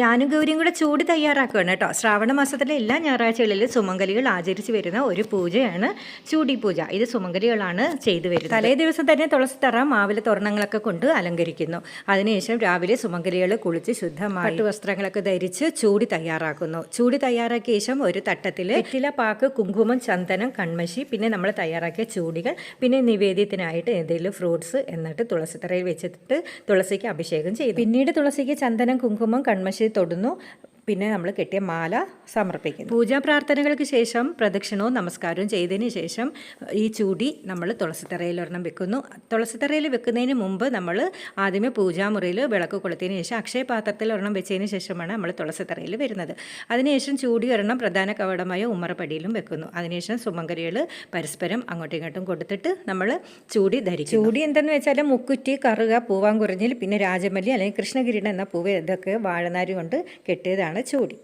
ഞാനും ഗൗരിയും കൂടെ ചൂട് തയ്യാറാക്കുകയാണ് കേട്ടോ. ശ്രാവണ മാസത്തിലെ എല്ലാ ഞായറാഴ്ചകളിലും സുമംഗലികൾ ആചരിച്ചു വരുന്ന ഒരു പൂജയാണ് ചൂടി പൂജ. ഇത് സുമംഗലികളാണ് ചെയ്തു വരുന്നത്. തലേ ദിവസം തന്നെ തുളസി തറ മാവിലെ തോരണങ്ങളൊക്കെ കൊണ്ട് അലങ്കരിക്കുന്നു. അതിനുശേഷം രാവിലെ സുമംഗലികൾ കുളിച്ച് ശുദ്ധമായി വസ്ത്രങ്ങളൊക്കെ ധരിച്ച് ചൂടി തയ്യാറാക്കുന്നു. ചൂടി തയ്യാറാക്കിയ ശേഷം ഒരു തട്ടത്തിൽ വെറ്റില പാക്ക് കുങ്കുമം ചന്ദനം കൺമശി പിന്നെ നമ്മൾ തയ്യാറാക്കിയ ചൂടികൾ പിന്നെ നിവേദ്യത്തിനായിട്ട് എന്തെങ്കിലും ഫ്രൂട്ട്സ് എന്നിട്ട് തുളസിത്തറയിൽ വെച്ചിട്ട് തുളസിക്ക് അഭിഷേകം ചെയ്തു. പിന്നീട് തുളസിക്ക് ചന്ദനം കുങ്കുമം കൺമശി തൊടുന്നു. പിന്നെ നമ്മൾ കെട്ടിയ മാല സമർപ്പിക്കുന്നു. പൂജാ പ്രാർത്ഥനകൾക്ക് ശേഷം പ്രദക്ഷിണവും നമസ്കാരവും ചെയ്തതിന് ശേഷം ഈ ചൂടി നമ്മൾ തുളസിത്തറയിൽ ഒരെണ്ണം വെക്കുന്നു. തുളസിത്തറയിൽ വെക്കുന്നതിന് മുമ്പ് നമ്മൾ ആദ്യമേ പൂജാമുറിയിൽ വിളക്ക് കൊളുത്തിയതിന് ശേഷം അക്ഷയ പാത്രത്തിൽ ഒരെണ്ണം വെച്ചതിന് ശേഷമാണ് നമ്മൾ തുളസിത്തറയിൽ വരുന്നത്. അതിനുശേഷം ചൂടി ഒരെണ്ണം പ്രധാന കവടമായ ഉമ്മറപ്പടിയിലും വെക്കുന്നു. അതിനുശേഷം സുമംഗരികൾ പരസ്പരം അങ്ങോട്ടും ഇങ്ങോട്ടും കൊടുത്തിട്ട് നമ്മൾ ചൂടി ധരിക്കും ചൂടി എന്തെന്ന് വെച്ചാൽ മുക്കുറ്റി കറുക പൂവാങ്കുറിഞ്ഞിൽ പിന്നെ രാജമല്ലി അല്ലെങ്കിൽ കൃഷ്ണകിരീടം എന്ന പൂവ് ഇതൊക്കെ വാഴനാരി കൊണ്ട് കെട്ടിയതാണ്. ചൂടി